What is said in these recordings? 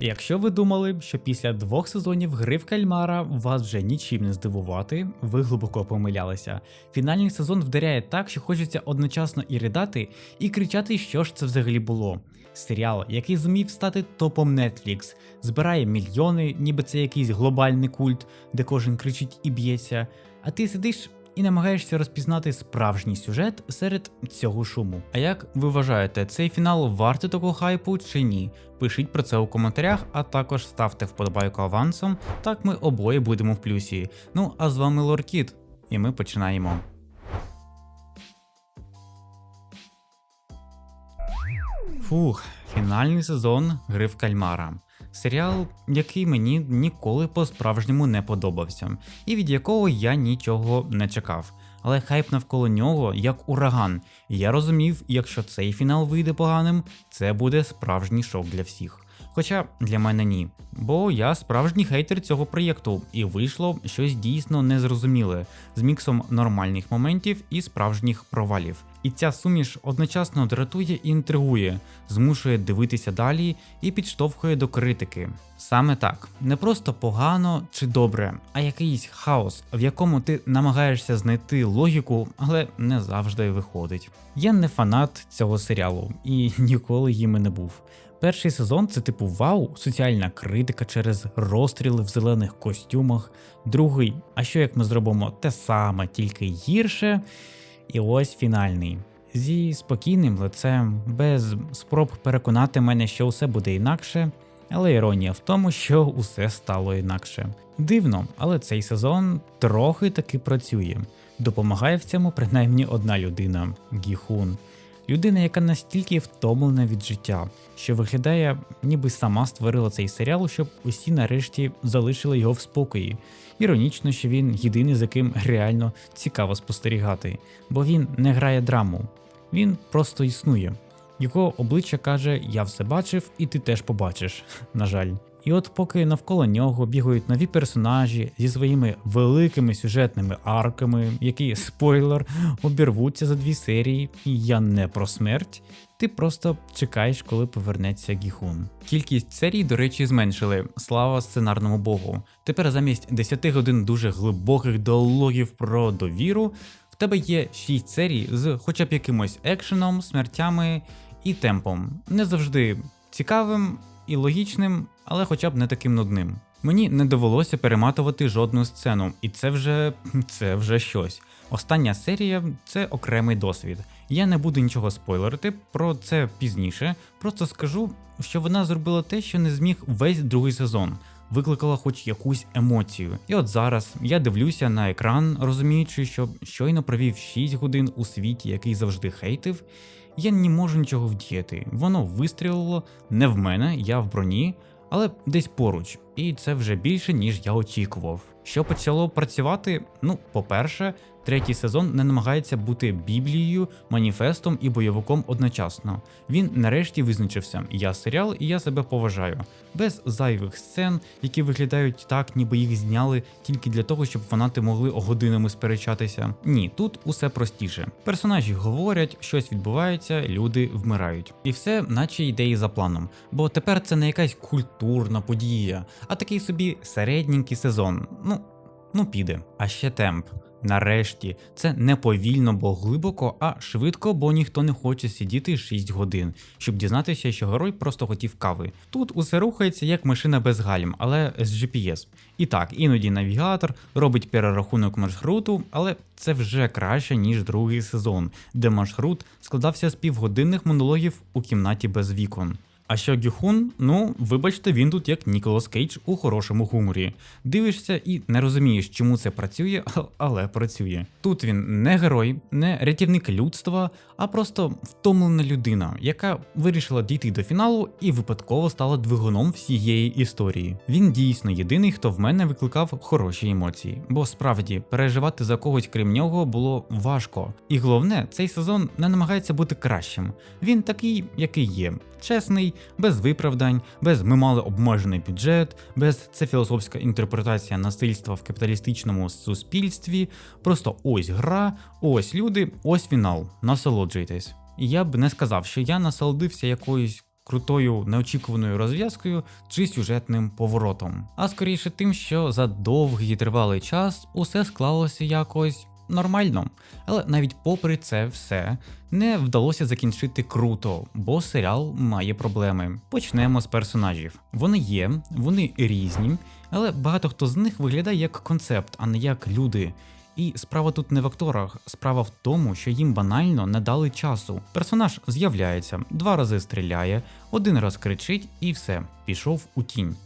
Якщо ви думали, що після двох сезонів гри в кальмара вас вже нічим не здивувати, ви глибоко помилялися. Фінальний сезон вдаряє так, що хочеться одночасно і ридати, і кричати, що ж це взагалі було. Серіал, який зумів стати топом Netflix, збирає мільйони, ніби це якийсь глобальний культ, де кожен кричить і б'ється, а ти сидиш і намагаєшся розпізнати справжній сюжет серед цього шуму. А як ви вважаєте, цей фінал вартий такого хайпу чи ні? Пишіть про це у коментарях, а також ставте вподобайку авансом, так ми обоє будемо в плюсі. Ну а з вами Лоркіт, і ми починаємо. Фух, фінальний сезон гри в кальмара. Серіал, який мені ніколи по-справжньому не подобався, і від якого я нічого не чекав. Але хайп навколо нього як ураган, і я розумів, якщо цей фінал вийде поганим, це буде справжній шок для всіх. Хоча для мене ні, бо я справжній хейтер цього проєкту, і вийшло щось дійсно незрозуміле з міксом нормальних моментів і справжніх провалів. І ця суміш одночасно дратує і інтригує, змушує дивитися далі і підштовхує до критики. Саме так, не просто погано чи добре, а якийсь хаос, в якому ти намагаєшся знайти логіку, але не завжди виходить. Я не фанат цього серіалу і ніколи їм не був. Перший сезон це типу вау, соціальна критика через розстріли в зелених костюмах. Другий, а що як ми зробимо те саме, тільки гірше. І ось фінальний. Зі спокійним лицем, без спроб переконати мене, що усе буде інакше, але іронія в тому, що усе стало інакше. Дивно, але цей сезон трохи таки працює. Допомагає в цьому принаймні одна людина Гіхун. Людина, яка настільки втомлена від життя, що виглядає, ніби сама створила цей серіал, щоб усі нарешті залишили його в спокої. Іронічно, що він єдиний, за ким реально цікаво спостерігати, бо він не грає драму, він просто існує. Його обличчя каже: Я все бачив, і ти теж побачиш. На жаль. І от поки навколо нього бігають нові персонажі зі своїми великими сюжетними арками, які спойлер обірвуться за дві серії, і я не про смерть. Ти просто чекаєш, коли повернеться Гіхун. Кількість серій, до речі, зменшили. Слава сценарному богу. Тепер замість 10 годин дуже глибоких діалогів про довіру, в тебе є 6 серій з хоча б якимось екшеном, смертями і темпом. Не завжди цікавим і логічним, але хоча б не таким нудним. Мені не довелося перематувати жодну сцену, і це вже це вже щось. Остання серія це окремий досвід. Я не буду нічого спойлерити про це пізніше. Просто скажу, що вона зробила те, що не зміг весь другий сезон. Викликала хоч якусь емоцію. І от зараз я дивлюся на екран, розуміючи, що щойно провів 6 годин у світі, який завжди хейтив. Я не можу нічого вдіяти. Воно вистрілило не в мене, я в броні, але десь поруч, і це вже більше, ніж я очікував. Що почало працювати? Ну, по-перше, третій сезон не намагається бути біблією, маніфестом і бойовиком одночасно. Він нарешті визначився: я серіал і я себе поважаю, без зайвих сцен, які виглядають так, ніби їх зняли тільки для того, щоб фанати могли годинами сперечатися. Ні, тут усе простіше. Персонажі говорять, щось відбувається, люди вмирають. І все, наче ідеї за планом. Бо тепер це не якась культурна подія, а такий собі середненький сезон. Ну, ну піде. А ще темп. Нарешті, це не повільно, бо глибоко, а швидко, бо ніхто не хоче сидіти 6 годин, щоб дізнатися, що герой просто хотів кави. Тут усе рухається як машина без гальм, але з GPS. І так, іноді навігатор робить перерахунок маршруту, але це вже краще, ніж другий сезон, де маршрут складався з півгодинних монологів у кімнаті без вікон. А що Гюхун, ну вибачте, він тут як Ніколас Кейдж у хорошому гуморі. Дивишся і не розумієш, чому це працює, але працює. Тут він не герой, не рятівник людства, а просто втомлена людина, яка вирішила дійти до фіналу і випадково стала двигуном всієї історії. Він дійсно єдиний, хто в мене викликав хороші емоції, бо справді переживати за когось крім нього було важко. І головне, цей сезон не намагається бути кращим. Він такий, який є, чесний без виправдань, без ми мали обмежений бюджет, без це філософська інтерпретація насильства в капіталістичному суспільстві. Просто ось гра, ось люди, ось фінал. Насолоджуйтесь. І я б не сказав, що я насолодився якоюсь крутою неочікуваною розв'язкою чи сюжетним поворотом, а скоріше тим, що за довгий і тривалий час усе склалося якось нормально. Але навіть попри це все не вдалося закінчити круто, бо серіал має проблеми. Почнемо з персонажів. Вони є, вони різні, але багато хто з них виглядає як концепт, а не як люди. І справа тут не в акторах, справа в тому, що їм банально не дали часу. Персонаж з'являється, два рази стріляє, один раз кричить і все, пішов у тінь.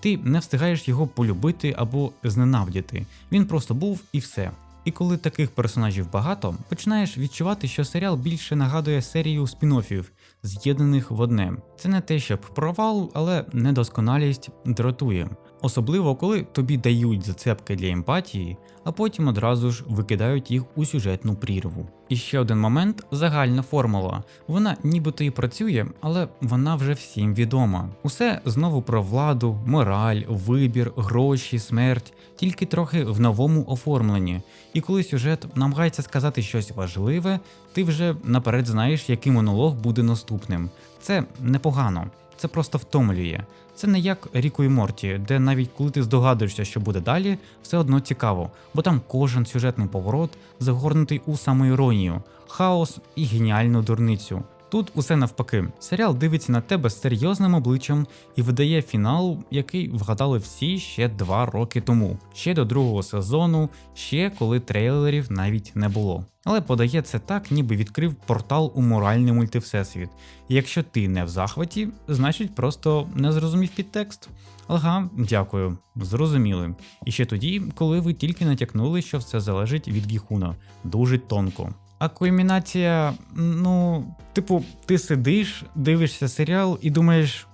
Ти не встигаєш його полюбити або зненавдіти. Він просто був і все. І коли таких персонажів багато, починаєш відчувати, що серіал більше нагадує серію спін-оффів, з'єднаних в одне. Це не те, щоб провал, але недосконалість дратує. Особливо коли тобі дають зацепки для емпатії, а потім одразу ж викидають їх у сюжетну прірву. І ще один момент загальна формула. Вона нібито і працює, але вона вже всім відома. Усе знову про владу, мораль, вибір, гроші, смерть, тільки трохи в новому оформленні. І коли сюжет намагається сказати щось важливе, ти вже наперед знаєш, який монолог буде наступним. Це непогано. Це просто втомлює. Це не як Ріко і Морті, де навіть коли ти здогадуєшся, що буде далі, все одно цікаво, бо там кожен сюжетний поворот загорнутий у самоіронію, хаос і геніальну дурницю. Тут усе навпаки. Серіал дивиться на тебе з серйозним обличчям і видає фінал, який вгадали всі ще два роки тому, ще до другого сезону, ще коли трейлерів навіть не було. Але подає це так, ніби відкрив портал у моральний мультивсесвіт. І якщо ти не в захваті, значить просто не зрозумів підтекст. Ага, дякую, зрозуміли. І ще тоді, коли ви тільки натякнули, що все залежить від Гіхуна, дуже тонко. А кульмінація, ну, типу, ти сидиш, дивишся серіал і думаєш.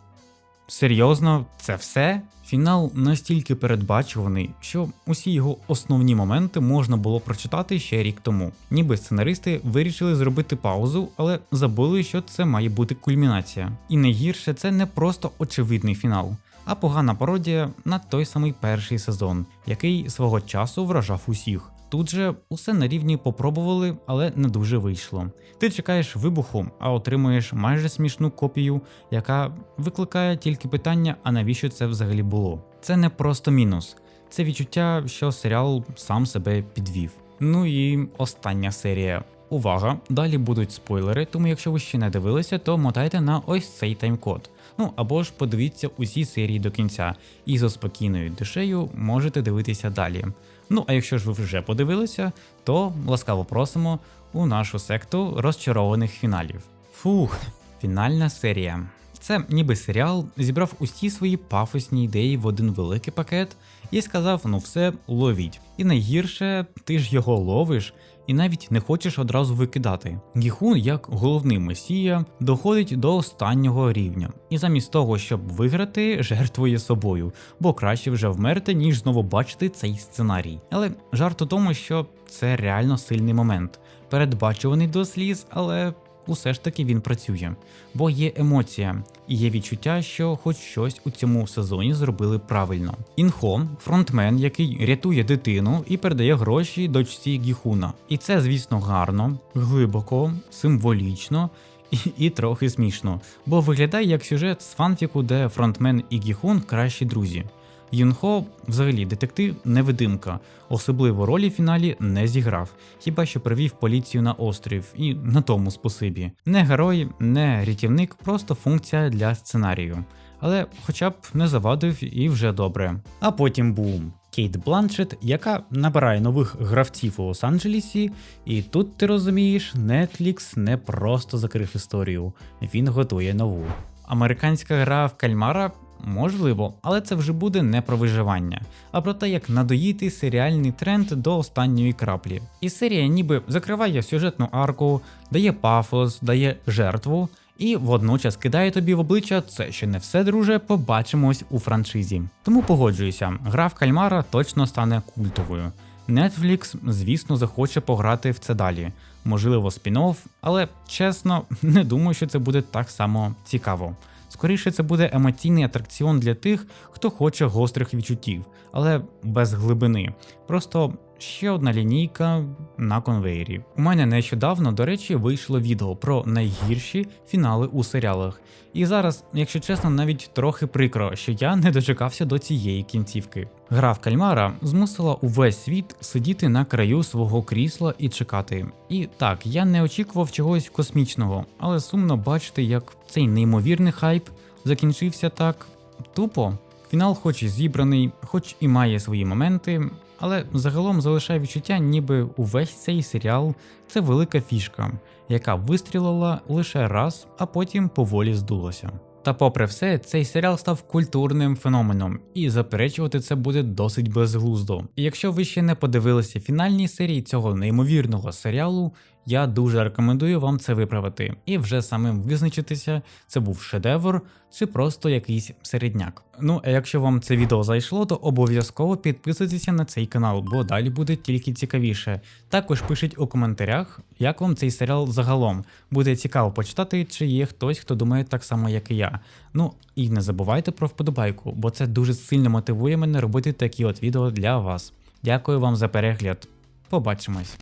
Серйозно, це все? Фінал настільки передбачуваний, що усі його основні моменти можна було прочитати ще рік тому. Ніби сценаристи вирішили зробити паузу, але забули, що це має бути кульмінація. І найгірше це не просто очевидний фінал, а погана пародія на той самий перший сезон, який свого часу вражав усіх. Тут же усе на рівні попробували, але не дуже вийшло. Ти чекаєш вибуху, а отримуєш майже смішну копію, яка викликає тільки питання, а навіщо це взагалі було. Це не просто мінус, це відчуття, що серіал сам себе підвів. Ну і остання серія. Увага! Далі будуть спойлери, тому якщо ви ще не дивилися, то мотайте на ось цей таймкод. Ну або ж подивіться усі серії до кінця, і за спокійною душею можете дивитися далі. Ну а якщо ж ви вже подивилися, то ласкаво просимо у нашу секту розчарованих фіналів. Фух, фінальна серія. Це ніби серіал зібрав усі свої пафосні ідеї в один великий пакет і сказав: ну все, ловіть. І найгірше, ти ж його ловиш і навіть не хочеш одразу викидати. Гіхун, як головний месія, доходить до останнього рівня, і замість того, щоб виграти, жертвує собою, бо краще вже вмерти, ніж знову бачити цей сценарій. Але жарт у тому, що це реально сильний момент, передбачуваний до сліз, але усе ж таки він працює, бо є емоція і є відчуття, що хоч щось у цьому сезоні зробили правильно. Інхо фронтмен, який рятує дитину і передає гроші дочці Гіхуна. І це, звісно, гарно, глибоко, символічно. І, і трохи смішно, бо виглядає як сюжет з фанфіку, де фронтмен і Гіхун кращі друзі. Юнхо, взагалі, детектив невидимка, особливо ролі в фіналі не зіграв, хіба що привів поліцію на острів, і на тому спосибі. Не герой, не рятівник, просто функція для сценарію. Але хоча б не завадив і вже добре. А потім бум. Кейт Бланшет, яка набирає нових гравців у Лос-Анджелесі, і тут ти розумієш, Netflix не просто закрив історію, він готує нову. Американська гра в кальмара Можливо, але це вже буде не про виживання, а про те, як надоїти серіальний тренд до останньої краплі. І серія ніби закриває сюжетну арку, дає пафос, дає жертву, і водночас кидає тобі в обличчя це ще не все, друже, побачимось у франшизі. Тому погоджуюся, гра в кальмара точно стане культовою. Netflix, звісно, захоче пограти в це далі. Можливо, спін-офф, але чесно, не думаю, що це буде так само цікаво. Скоріше, це буде емоційний атракціон для тих, хто хоче гострих відчуттів, але без глибини. Просто ще одна лінійка на конвейері. У мене нещодавно, до речі, вийшло відео про найгірші фінали у серіалах. І зараз, якщо чесно, навіть трохи прикро, що я не дочекався до цієї кінцівки. Гра в кальмара змусила увесь світ сидіти на краю свого крісла і чекати. І так, я не очікував чогось космічного, але сумно бачити, як цей неймовірний хайп закінчився так тупо. Фінал, хоч і зібраний, хоч і має свої моменти, але загалом залишає відчуття, ніби увесь цей серіал це велика фішка, яка вистрілила лише раз, а потім поволі здулася. Та попри все, цей серіал став культурним феноменом, і заперечувати це буде досить безглуздо. І якщо ви ще не подивилися фінальні серії цього неймовірного серіалу, я дуже рекомендую вам це виправити і вже самим визначитися, це був шедевр чи просто якийсь середняк. Ну а якщо вам це відео зайшло, то обов'язково підписуйтеся на цей канал, бо далі буде тільки цікавіше. Також пишіть у коментарях, як вам цей серіал загалом. Буде цікаво почитати, чи є хтось, хто думає так само, як і я. Ну і не забувайте про вподобайку, бо це дуже сильно мотивує мене робити такі от відео для вас. Дякую вам за перегляд. Побачимось.